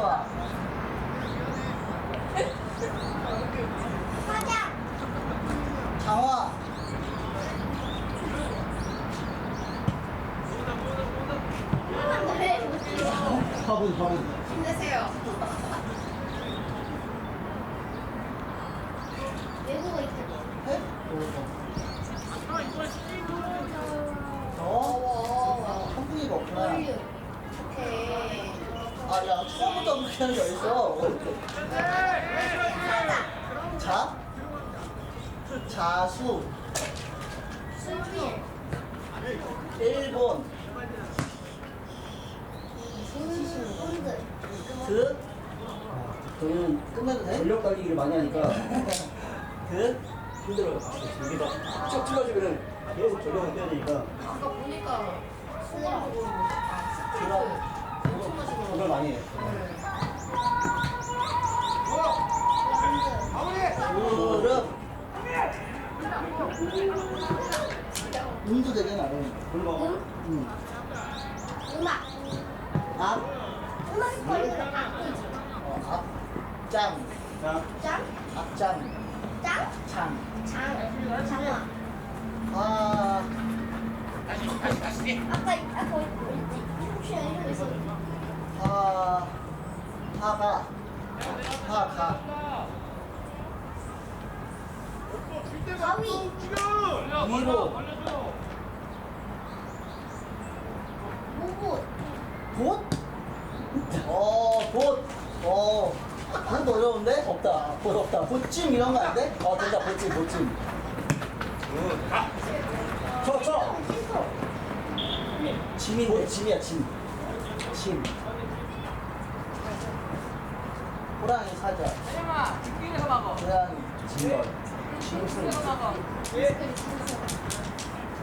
了。 돼? 전력 달리기를 많이 하니까 드. 힘들어요. 이게 막쭉 찔러지면은 계속 전력을 떼야 되니까 아까 보니까 수영. 드라고. 그걸 많이 해요. 무릎. 음도 되게 나름. 그리고 음? 음. 음악. 앞. 음악 거리는 악기지. 어. 자, 짱? 앞장. 짱? 창. 장. 장화. 아. 아까 아까 뭐였지? 혹시 이런 거 있었는데. 화. 화가. 화가. 가위. 위로. 모봇. 봇? 어, 봇. 어. 봇 어려운데? 없다. 곧 없다. 보찜 이런 거 안 돼? 어, 된다. 보찜, 보찜. 쳐, 쳐. 짐인데, 짐이야, 짐. 짐. 호랑이 사자. 혜영아, 집중해서 먹어. 고양이. 집중해서 먹어.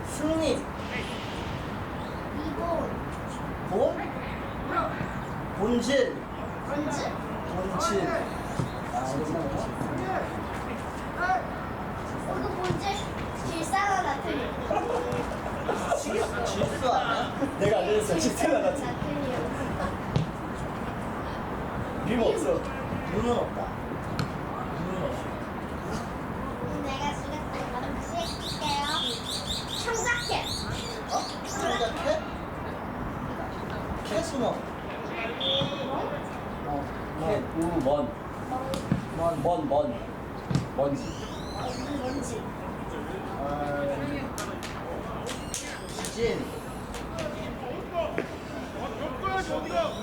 승리. 이본. 본? 본질. 번즈. 본질. 아, 본질. 이거 본즈. 질산화 나트륨. 질- 질수 아니야? 집태가 같은. 나트륨. 림 없어. 눈은 없다. 눈은 없어. 내가 지금 해줄게요. 청자켓. 어? 청자켓? 캐스노. 어, 캣. 우, 먼. 먼, 먼, 먼. 먼지. 뭔지. 어, 지진. 군드기. 이수. 혜영아, 너 달려야 돼.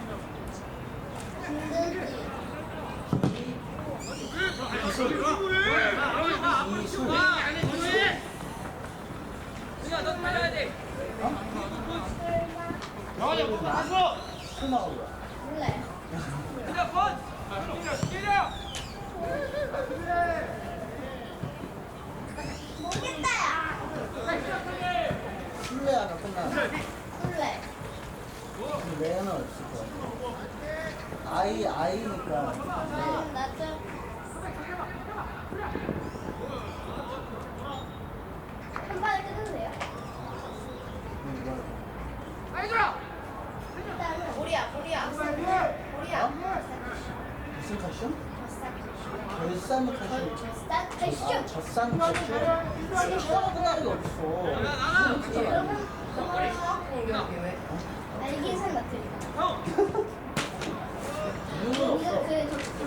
수나오야. 몰래. 혜영아, 번. 혜영아, 모르겠다. 없을 거야. 아이, 아이니까. 나 좀. 한 번에 우리야, 우리야. 우리야. 무슨? 결산 아. 젖산 끝나는. 그러면. 눈은 이거 없어.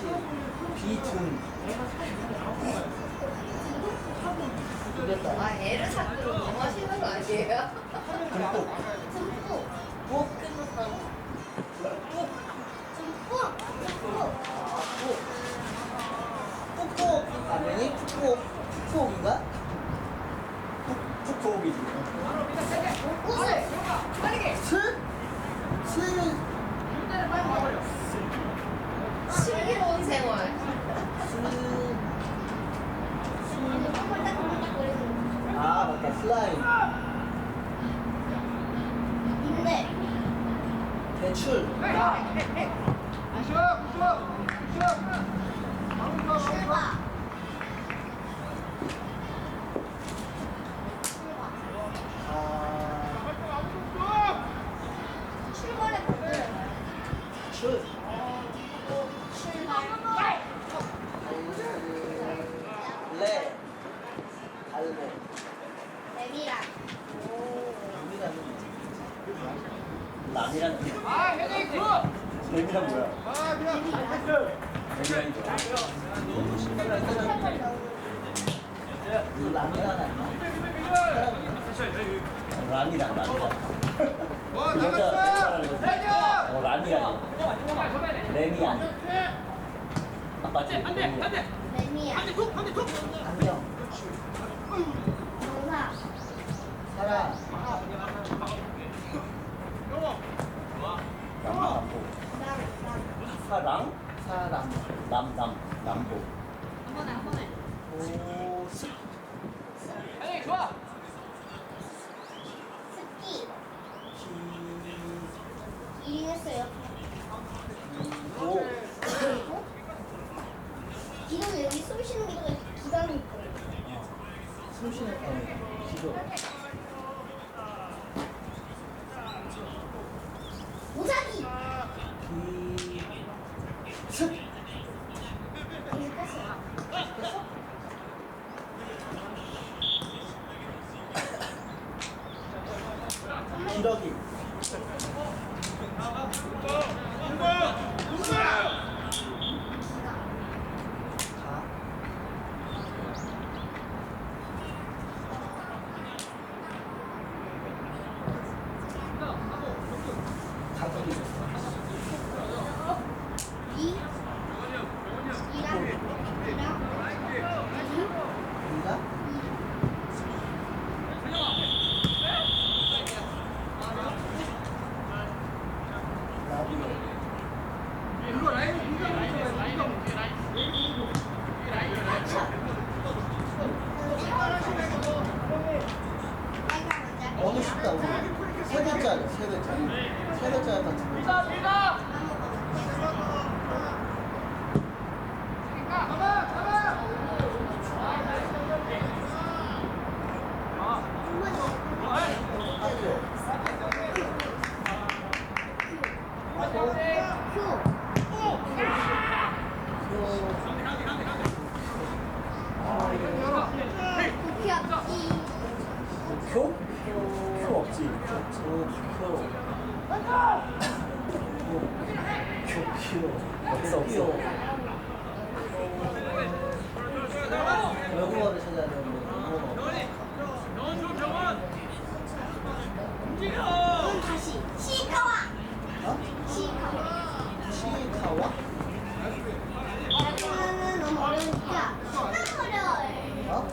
비튼 아, 애를 자꾸 너무 하시는 거 아니에요? Thank you. 남남보. 이겼어요 기다기. 밀다 밀다. 어려우니까 시나모를 어?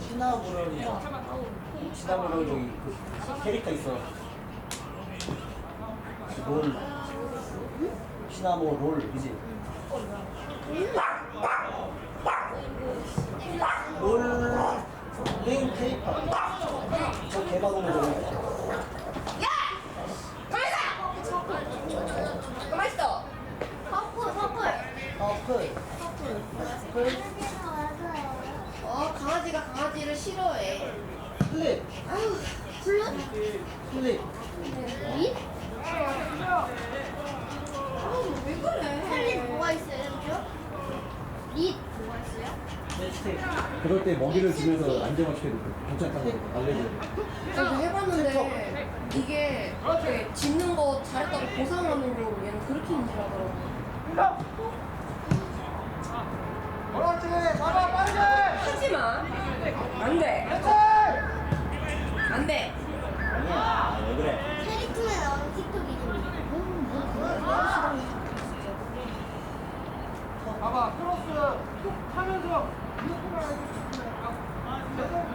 시나모를 시나브롤. 시나브롤 저기 그 캐릭터 있어. 롤. 시나모 롤, 그지? 롤 게임 캐릭터. 저 거. 가만 있어. 퍼플 퍼플 퍼플. 퍼플. 어 강아지가 강아지를 싫어해. 플립. 아유 블루 플립. 릿 아유 왜 그래? 찰리 뭐가 있어요 그죠? 릿 뭐가 있어요? 립스틱. 그럴 때 먹이를 주면서 안정화 시켜야 돼. 괜찮다고 알려줘. 저도 해봤는데 이게 이렇게 짖는 거 잘했다고 보상하는 거 얘는 그렇게 인지하더라고. 그렇지. 잡아 빨리. 하지 마. 안 돼. 안 돼. 아니야. 왜 그래? 캐릭터에 나오는 틱톡 이름이 봐봐 크로스 툭 하면서 유쿠가 너무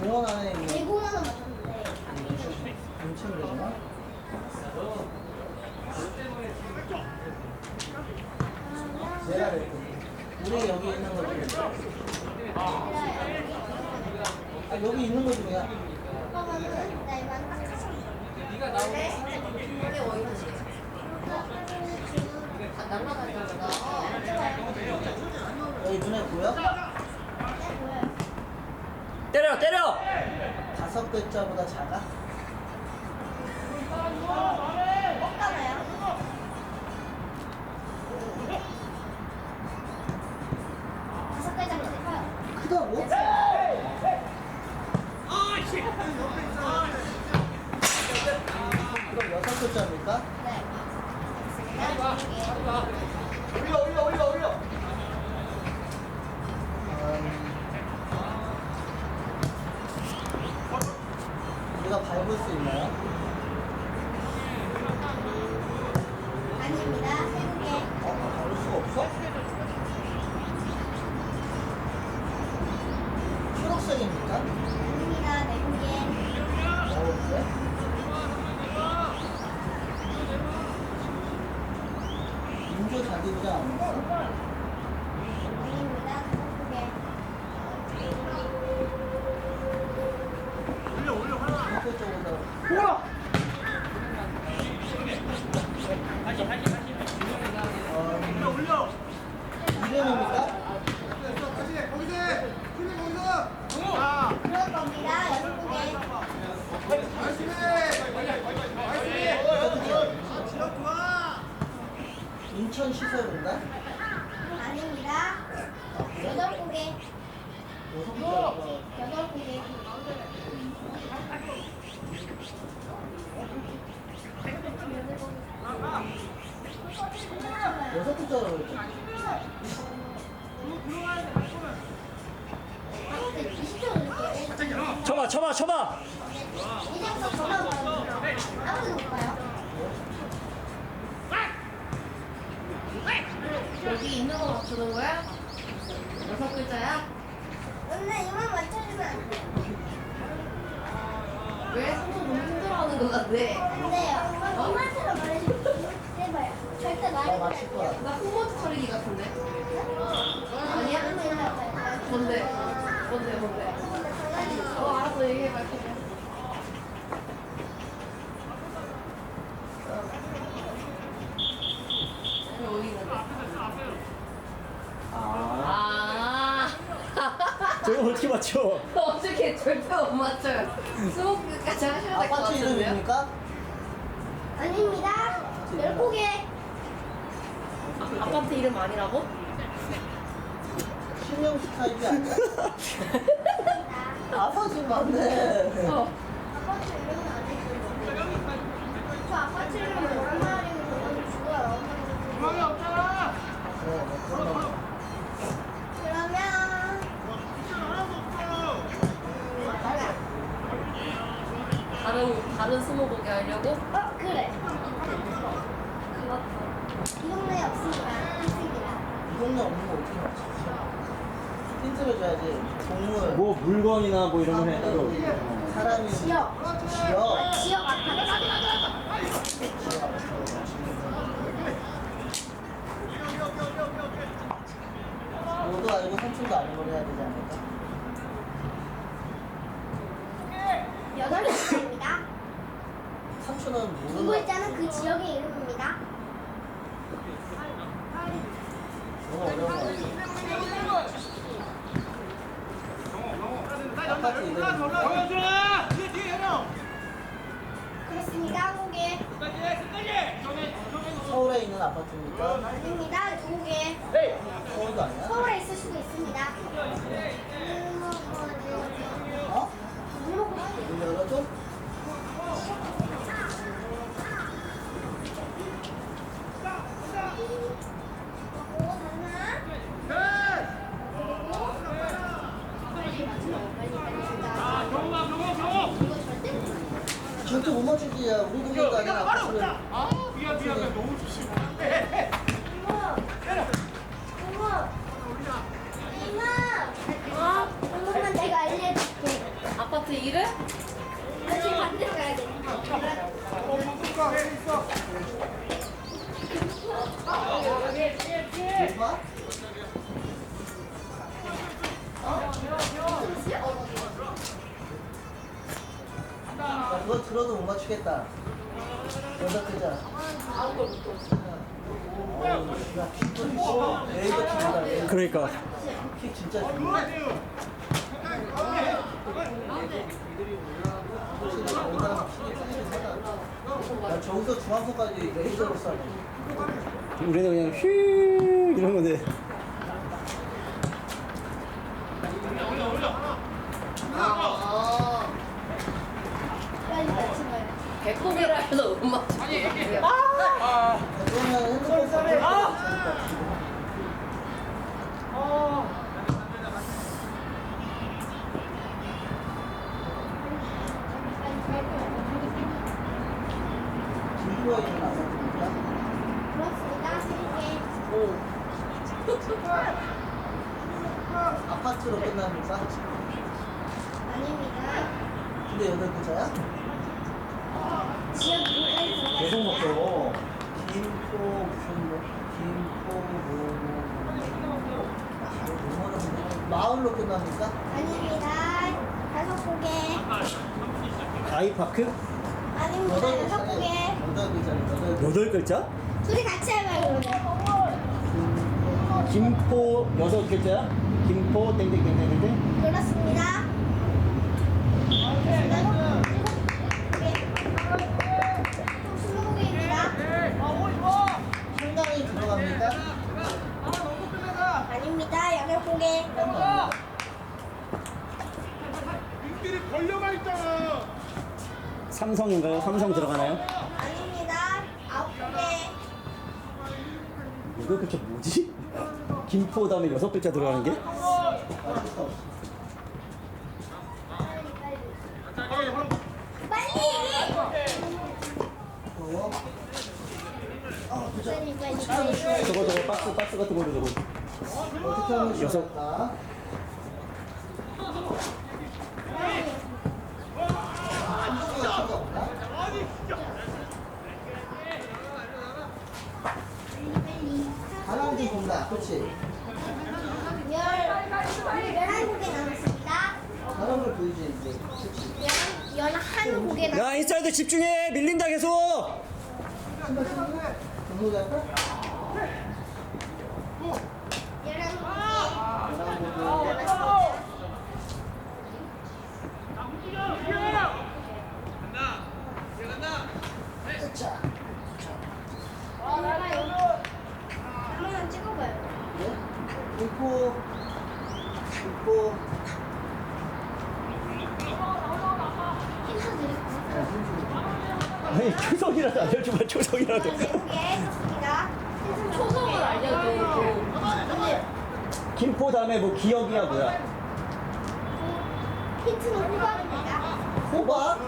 공원 안에 있는 대공원은 맞췄는데 되나? 내가 그랬거든. 우리 여기 있는 거지. 아, 여기 있는 거지, 그냥. 그러면은 날만 네가 나오네. 원래 원이지. 아 날라다니는구나. 여기 눈에 보여? 때려, 때려! 다섯 글자보다 작아? 크다고? 그럼 여섯 글자입니까? 네 올려, 올려, 올려, 올려! 음, 우리가 밟을 수 있나요? 인조 자기부장 아닙니까? 아닙니다 다섯 개. 인조 쪽으로 우와 어, 올려 이름입니까? 다시 거기서 해. 여덟 고개. 여섯 글자라고 그랬지. 한국에 20초 드릴게요. 쳐봐 쳐봐 쳐봐 이제부터 전화 와요. 아무도 못 봐요. 여기 있는 거 맞추는 거야? 여섯 글자야? 근데 이만 맞춰주면 안 돼요. 왜 성공 너무 힘들어하는 거 같아? 안 돼요. 엄마처럼 말해주세요. 제발. 절대 나 말해주세요. 맞출 거야. 나 홍보지 차리기 같은데? 아니야? 뭔데? 뭔데 뭔데? 어 알았어 얘기해봐? 아 아 저거 어떻게 맞춰 어떻게 절대 못 맞춰요 개까지 하셔야 될 것 아파트 같은데요? 이름입니까? 아닙니다. 열 고개. 아파트 이름 아니라고? 신영식 타입이 아니야. 아파트 맞네. 어 아파트 이름은 아니고. 저 아파트 이름은 얼마리고 그건 죽어요. 중앙이 없잖아. 그래, 네, 그런 거. 그러면 다른 다른 스무고개 하려고? 어 그래. 이 동네에 없으니까 있습니다. 이 동네 없는 거 어떻게 맞추지? 힌트를 줘야지. 동물, 뭐 물건이나 뭐 이런 거 해. 따로. 사람이, 지역. 지역. 지역 아파트. 너도 알고 삼촌도 알고 해야 되지 않을까? 여덟 글자입니다. 삼촌은 두 모르는 글자는 그 지역의 이름입니다. 너무 어려운 거 같아. 아파트 이름 보여줘. 뒤에 뒤에 형. 그렇습니다. 고개. 끝까지 끝까지. 서울에 있는 아파트입니까? 아닙니다. 두 고개. 서울도 아니야? 서울에 있을 수도 있습니다. 어? 물 먹고 싶어요. 문 열어줘? 경호가 경호 경호. 절대 못 맞추지. 야, 우리 동네도 아니야. 아 미안 미안 미안. 너무 조심해. 어? 엄마만 내가 알려줄게. 아파트 이름? 다시 반대로 가야 돼. 봐? 그거 들어도 못 맞추겠다. 여섯 글자. 어우, 야, 킥도 있어. 레이저 킥이다, 레이저. 그러니까 킥 진짜. 야, 저기서 중앙선까지 레이저로 쏴. 우리는 그냥 휘 이런 건데 아 빨리 맞춰봐요. 배꼽이라 해서 못 맞추고 그러면 핸드폰 써아 김부가 있는 아파트입니까? 그렇습니다. 세 개. 아파트로 끝납니까? 아닙니다. 근데 여덟 글자야? 지역 이름에 들어가 계속 먹죠 김포 무슨 뭐 김포 뭐뭐 아, 너무 마을로 끝납니까? 아닙니다. 다섯 고개. 아이파크 아닙니다. 여섯 고개. 여덟 글자 여덟 글자 둘이 같이 해봐요, 그러면. 김포 여섯 글자야 김포 땡땡땡땡땡 그렇습니다. 스무 고개입니다. 한강이 들어갑니까? 아닙니다. 여덟 고개. 애들이 걸려가 있잖아. 삼성인가요? 삼성 들어가나요? 아닙니다. 아홉 개. 이거 글자 뭐지? 김포 다음에 여섯 글자 들어가는 게? 빨리. 어? 빨리 빨리 빨리. 저거 저거 박스 박스 같은 거로 저거 어떻게 하면 여섯. 시작할까? 하나만 좀 본다. 그렇지. 열 열한 곡에 남았습니다. 사람을 보이지 이제. 그렇지. 열 열한 곡에 남. 야 인사이드 집중해 밀린다 계속 등록이 할까? 열한 곡에 하나만 남았습니다. 자. 이거요. 한번 찍어봐요. 네? 있고 있고 힌트 드릴까요? 아니 초성이라도 알려줘봐 네 곡에 했었습니다. 초성을 알려줘. 김포 다음에 뭐 기억이야 뭐야 힌트는 호박입니다. 호박?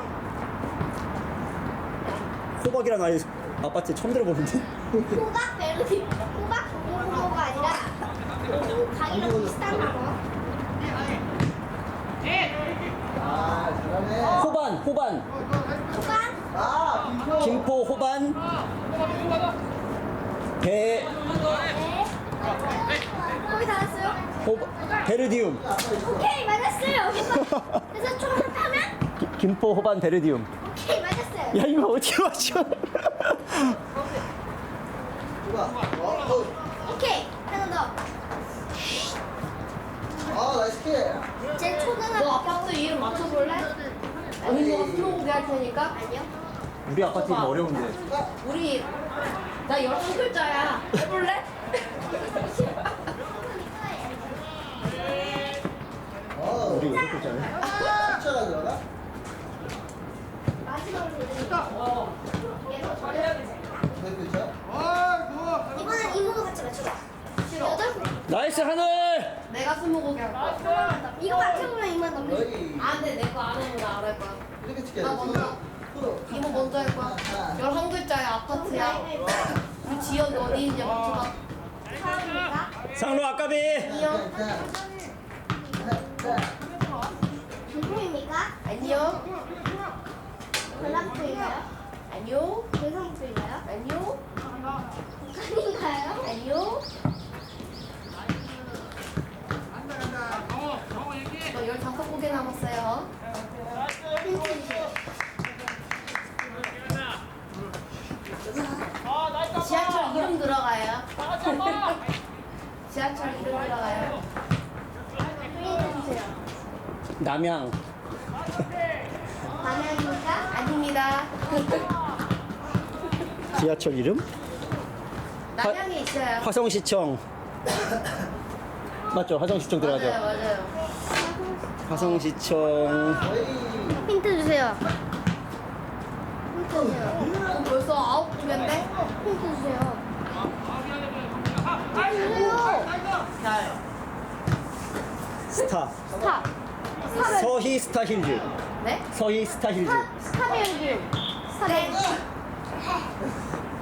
호박이란 아이 아파트 처음 들어보는데 호박 멜로디, 호박 호모가 아니라 강이랑 비슷한 단어. 아 잘하네. 호반 호반 아 김포. 호반 배 네. 거기 다 왔어요? 호바, 베르디움 오케이 맞았어요. 그래서 기- 김포 호반 베르디움 오케이 맞았어요. 야 이거 어떻게 맞춰. 오케이 하나 더. 아 나이스 킬. 제 초등학교 너 아파트 이름 맞춰볼래? 아니 너가 스무고개 할 테니까. 아니요. 우리 아파트 이름 어려운데 우리 나 열한 글자야. 해볼래? 어. 우리 여섯 글자네 숫자가 들어가? 마지막으로 드릴게요. 몇 글자? 이번엔 이모도 같이 맞춰봐. 여덟 개. 나이스 하늘 내가 스무고개 할 거야. 이거 맞춰보면 이만 넘는. 안 돼, 내거 안 하면 나안할 거야. 이렇게 찍게 나 먼저. 이모 먼저 할 거야. 열한 글자의 아파트야. 우리 지역이 어디인지 맞춰봐. 상로 아까비 이요. 중풍입니까? 아니요. 전라북도인가요? 아니요. 경상북도인가요? 아니요. 북한인가요? 아니요. 너 열다섯 곡에 남았어요. 힌트 주세요. 지하철 이름 들어가요. 지하철 이름 들어가요. 힌트 주세요. 남양 남양입니까? 아닙니다. 지하철 이름 남양에 있어요. 화성시청 맞죠 화성시청 맞아요, 들어가죠 맞아요. 화성시청 힌트 주세요. 힌트 주세요. 어, 벌써 아홉 개인데? 힌트 주세요. 스타 스타. 스타벨. 서희 스타 힐즈 네? 서희 스타 힐즈 스타, 스타벨. 스타벨.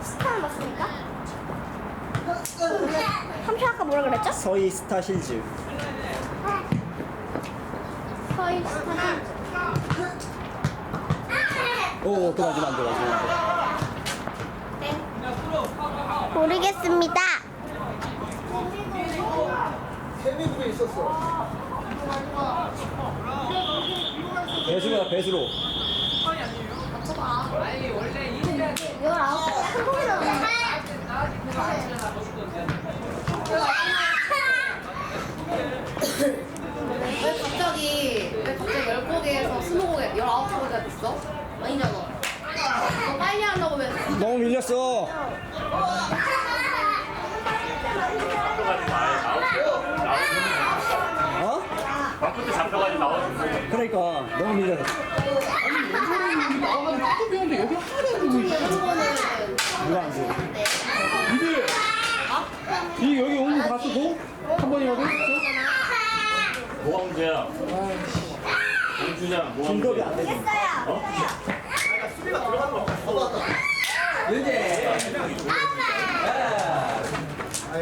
스타 맞습니까? 삼촌 아까 뭐라 그랬죠? 서희 스타 힐즈 서희 스타벨. 오 그만하면 안 돼, 맞으면 안 돼. 모르겠습니다. 케미부에 있었어. 배수로야 배수로 열아홉 개 한국에 나오는 왜 갑자기, 왜 갑자기 열 곡에서 스무 곡에, 열아홉 곡에 됐어? 아니잖아. 너 빨리 하려고 왜. 너무 밀렸어 어? 잡혀가지고 나와주고. 그러니까 너무 밀려. 나와가지고 학교 배우는데 여기 하나도 안 거는 누가 안 돼? 이들 이 여기 온거 봤어 너? 한 번이라도 했어? 뭐가 문제야? 공주장 뭐가 중급이 문제야? 안 되지. 어? 수비가 들어가는 거 봐봐. 윤재.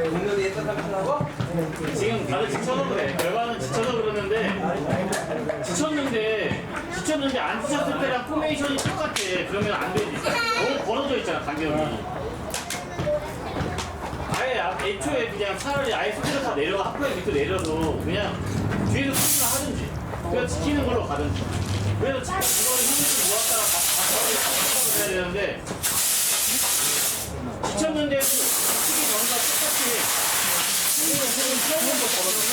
공연이 했던 삼촌하고? 지금 다들 지쳐서 그래. 결과는 지쳐서 그러는데 지쳤는데 지쳤는데 안 지쳤을 때랑 포메이션이 똑같아. 그러면 안 되지. 너무 벌어져 있잖아 간격이. 아예 아- 애초에 그냥 차라리 아예 스피드 다 내려가 학교에 밑으로 내려도 그냥 뒤에서 스피드 하든지 그냥 지키는 걸로 가든지. 그래서 지금 이거는 형님들 모았다가 다 해야 되는데 지쳤는데도 치기 전과 똑같이 형님은 형님 처음 거 벌어져.